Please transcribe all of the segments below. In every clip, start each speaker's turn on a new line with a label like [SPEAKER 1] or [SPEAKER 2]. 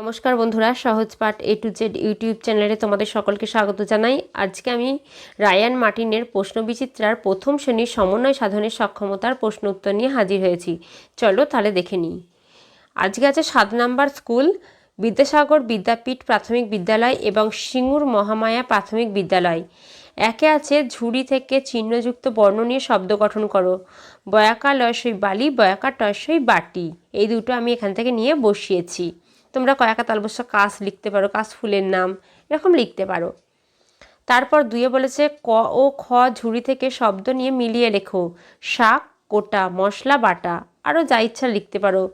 [SPEAKER 1] নমস্কার বন্ধুরা, সহজ পাঠ এ টু জেড ইউটিউব চ্যানেলে তোমাদের সকলকে স্বাগত জানাই। আজকে আমি রায়ান মার্টিনের প্রশ্ন বিচিত্রার প্রথম শ্রেণির সমন্বয় সাধনের সক্ষমতার প্রশ্ন উত্তর নিয়ে হাজির হয়েছি। চলো তাহলে দেখে নিই। আজকে আছে সাত নাম্বার স্কুল, বিদ্যাসাগর বিদ্যাপীঠ প্রাথমিক বিদ্যালয় এবং সিঙ্গুর মহামায়া প্রাথমিক বিদ্যালয়। একে আছে ঝুড়ি থেকে চিহ্নযুক্ত বর্ণ নিয়ে শব্দ গঠন করো। বয়াকা লয়সই বালি, বয়াকা টয়সই বাটি। এই দুটো আমি এখান থেকে নিয়ে বসিয়েছি। তোমরা কয়াকা তালবস্য কাশ লিখতে পারো কাশ ফুলের নাম, এরকম লিখতে পারো। তারপর দুয়ে বলেছে, ক ও খ ঝুড়ি থেকে শব্দ নিয়ে মিলিয়ে লেখো। শাক কোটা মশলা, বাটা আরও যা ইচ্ছা লিখতে পারো।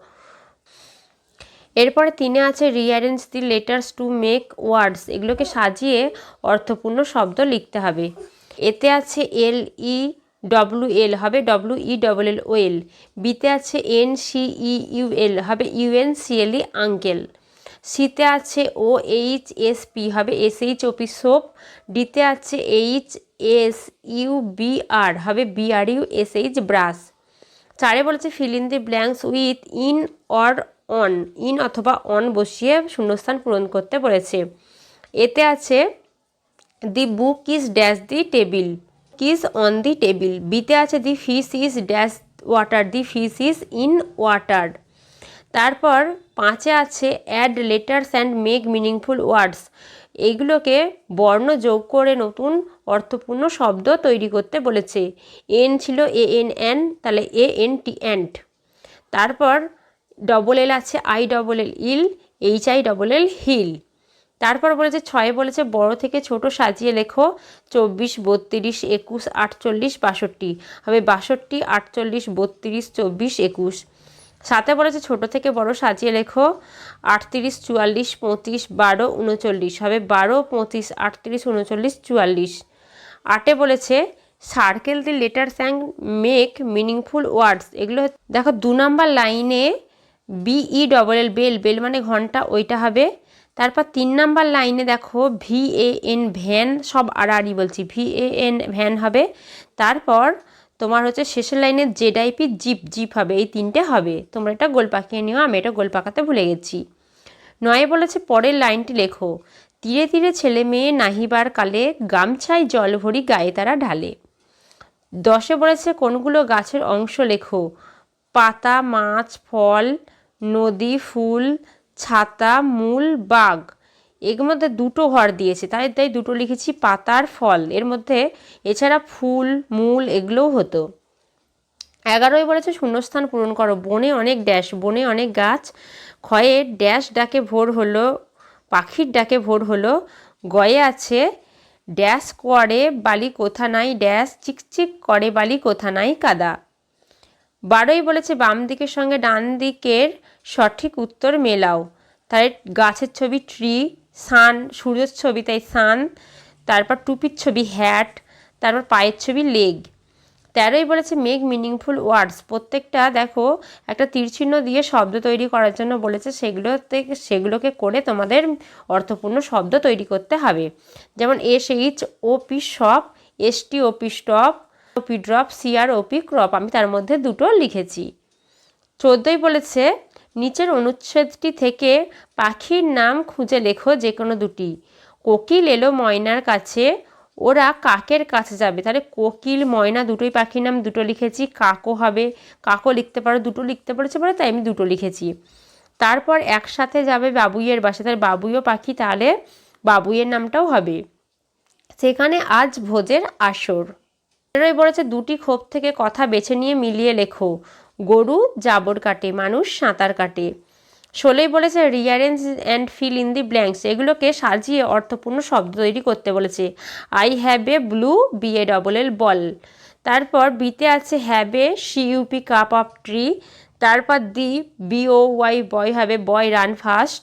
[SPEAKER 1] এরপরে তিনে আছে rearrange the letters to make words এগুলোকে সাজিয়ে অর্থপূর্ণ শব্দ লিখতে হবে। এতে আছে এল ই ডব্লু এল হবে W E double L well বিতে আছে N C E U L হবে U N C L E uncle. সিতে আছে ও এইচ এস পি হবে S H O P soap. ডিতে আছে H S U B R হবে B R U S H brush. চারে বলেছে fill in the blanks with in or on in অথবা on বসিয়ে শূন্যস্থান পূরণ করতে বলেছে। এতে আছে the book is dash the table is on the table বিতে আছে the fish is dash water the fish is in water তারপর পাঁচে আছে add letters and make meaningful words এইগুলোকে বর্ণ যোগ করে নতুন অর্থপূর্ণ শব্দ তৈরি করতে বলেছে। এন ছিল এ এন এন, তাহলে এ এন টি অ্যান্ড তারপর ডবল এল আছে I double L ill H I double L hill তারপর বলেছে, ছয়ে বলেছে, বড় থেকে ছোট সাজিয়ে লেখো, চব্বিশ, বত্রিশ, একুশ, আটচল্লিশ, বাষট্টি। হবে বাষট্টি, আটচল্লিশ, বত্রিশ, চব্বিশ, একুশ। সাথে বলেছে, ছোট থেকে বড় সাজিয়ে লেখো, আটত্রিশ, চুয়াল্লিশ, পঁচিশ, বারো, উনচল্লিশ। হবে বারো, পঁচিশ, আটত্রিশ, উনচল্লিশ, চুয়াল্লিশ। আটে বলেছে, circle the letters and make meaningful words. এগুলো দেখো, দু নাম্বার লাইনে B E double L, bell bell মানে ঘণ্টা, ওইটা হবে তারপর তিন নাম্বার লাইনে দেখো ভি এ এন ভ্যান, সব আড়াআড়ি বলছি, ভি এ এন ভ্যান হবে। তারপর তোমার হচ্ছে শেষের লাইনে জেডাইপি জিপ জিপ হবে, এই তিনটে হবে। তোমরা এটা গোল পাকিয়ে নিও, আমি এটা গোল পাকাতে ভুলে গেছি। নয়ে বলেছে, পরের লাইনটি লেখো তীরে তীরে ছেলে মেয়ে নাহিবার কালে গামছায় জল ভরি গায়ে তারা ঢালে। দশে বলেছে, কোনগুলো গাছের অংশ লেখো? পাতা, মাছ, ফল, নদী, ফুল ছাতা, মূল, বাঘ। এর মধ্যে দুটো ঘর দিয়েছে। তাই তাই দুটো লিখেছি পাতার ফল। এর মধ্যে এছাড়া ফুল, মূল এগুলোও হতো। এগারোই বলেছে, শূন্যস্থান পূরণ করো। বনে অনেক ড্যাশ, বনে অনেক গাছ। ক্ষয়ে ড্যাশ ডাকে ভোর হলো, পাখির ডাকে ভোর হলো। গয়ে আছে, ড্যাশ করে বালি কোথা নাই? ড্যাশ চিকচিক করে বালি কোথা নাই? কাদা। বারোই বলেছে, বাম দিকের সঙ্গে ডান দিকের সঠিক উত্তর মেলাও। তাই গাছের ছবি ট্রি সান সূর্যের ছবি, তাই সান তারপর টুপির ছবি হ্যাট তারপর পায়ের ছবি লেগ তেরোই বলেছে মেক মিনিংফুল ওয়ার্ডস প্রত্যেকটা, দেখো, একটা তীরচিহ্ন দিয়ে শব্দ তৈরি করার জন্য বলেছে, সেগুলোতে, সেগুলোকে করে তোমাদের অর্থপূর্ণ শব্দ তৈরি করতে হবে। যেমন S H O P shop S T O P stop O P drop C R O P crop আমি তার মধ্যে দুটো লিখেছি। চোদ্দোই বলেছে, নিচের অনুচ্ছেদটি থেকে পাখির নাম খুঁজে লেখো যে কোনো দুটি। কোকিল এলো ময়নার কাছে, ওরা কাকের কাছে যাবে? তাহলে কোকিল, ময়না দুটোই পাখির নাম, দুটো লিখেছি, কাকও হবে, কাকও লিখতে পারো, দুটো লিখতে পারছে বলে তাই আমি দুটো লিখেছি। তারপর একসাথে যাবে বাবুইয়ের বাসা তাহলে বাবুইও পাখি, তাহলে বাবুইয়ের নামটাও হবে। সেখানে আজ ভোজের আসর। এরই বলেছে দুটি ক্ষোভ থেকে কথা বেছে নিয়ে মিলিয়ে লেখো। গরু, জাবর কাটে, মানুষ সাঁতার কাটে। ষোলোই বলেছে rearrange and fill in the blanks এগুলোকে সাজিয়ে অর্থপূর্ণ শব্দ তৈরি করতে বলেছে। I have a blue B A double L ball তারপর বিতে আছে have a C U P cup of tree তারপর দি বিও ওয়াই বয় হবে বয় রান ফাস্ট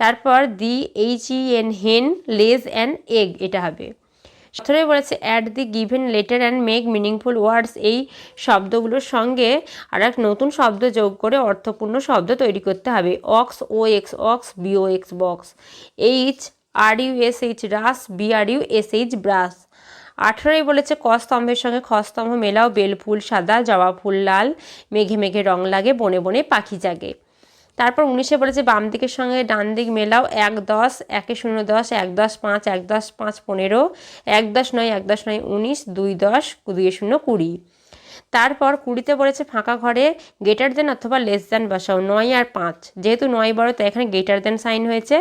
[SPEAKER 1] তারপর দি এইচ ই এন হেন লেজ অ্যান্ড এগ এটা হবে। সতেরোই বলেছে add the given letter and make meaningful words এই শব্দগুলোর সঙ্গে আর এক নতুন শব্দ যোগ করে অর্থপূর্ণ শব্দ তৈরি করতে হবে। Ox, O X, ox B O X, box. H, R, U, S, H, rush, B, R, U, S, H, brush. আঠেরোই বলেছে, ক স্তম্ভের সঙ্গে খ স্তম্ভ মেলাও বেলফুল সাদা, জবা ফুল লাল, মেঘে মেঘে রং লাগে, বনে বনে পাখি জাগে। তারপর উনিশে বলেছে বাম দিকের সঙ্গে ডান দিক মেলাও এক দশ, একে শূন্য দশ, এক দশ পাঁচ, এক দশ পাঁচ পনেরো, এক দশ নয়, এক দশ নয় উনিশ, দুই দশ, দুই শূন্য কুড়ি। তারপর কুড়িতে বলেছে ফাঁকা ঘরে গেটার দেন অথবা লেস দেন বসাও, নয় আর পাঁচ। যেহেতু নয় বড়, তাই এখানে গেটার দেন সাইন হয়েছে।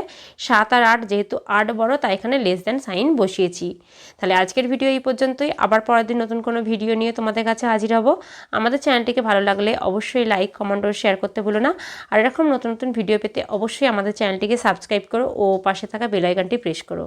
[SPEAKER 1] সাত আর আট যেহেতু আট বড়, তাই এখানে লেস দেন সাইন বসিয়েছি। তাহলে আজকের ভিডিও এই পর্যন্তই। আবার পরের দিন নতুন কোনো ভিডিও নিয়ে তোমাদের কাছে হাজির হব। আমাদের চ্যানেলটিকে ভালো লাগলে অবশ্যই লাইক, কমেন্ট ও শেয়ার করতে ভুলো না। আর এরকম নতুন নতুন ভিডিও পেতে অবশ্যই আমাদের চ্যানেলটিকে সাবস্ক্রাইব করো ও পাশে থাকা বেলাইকানটি প্রেস করো।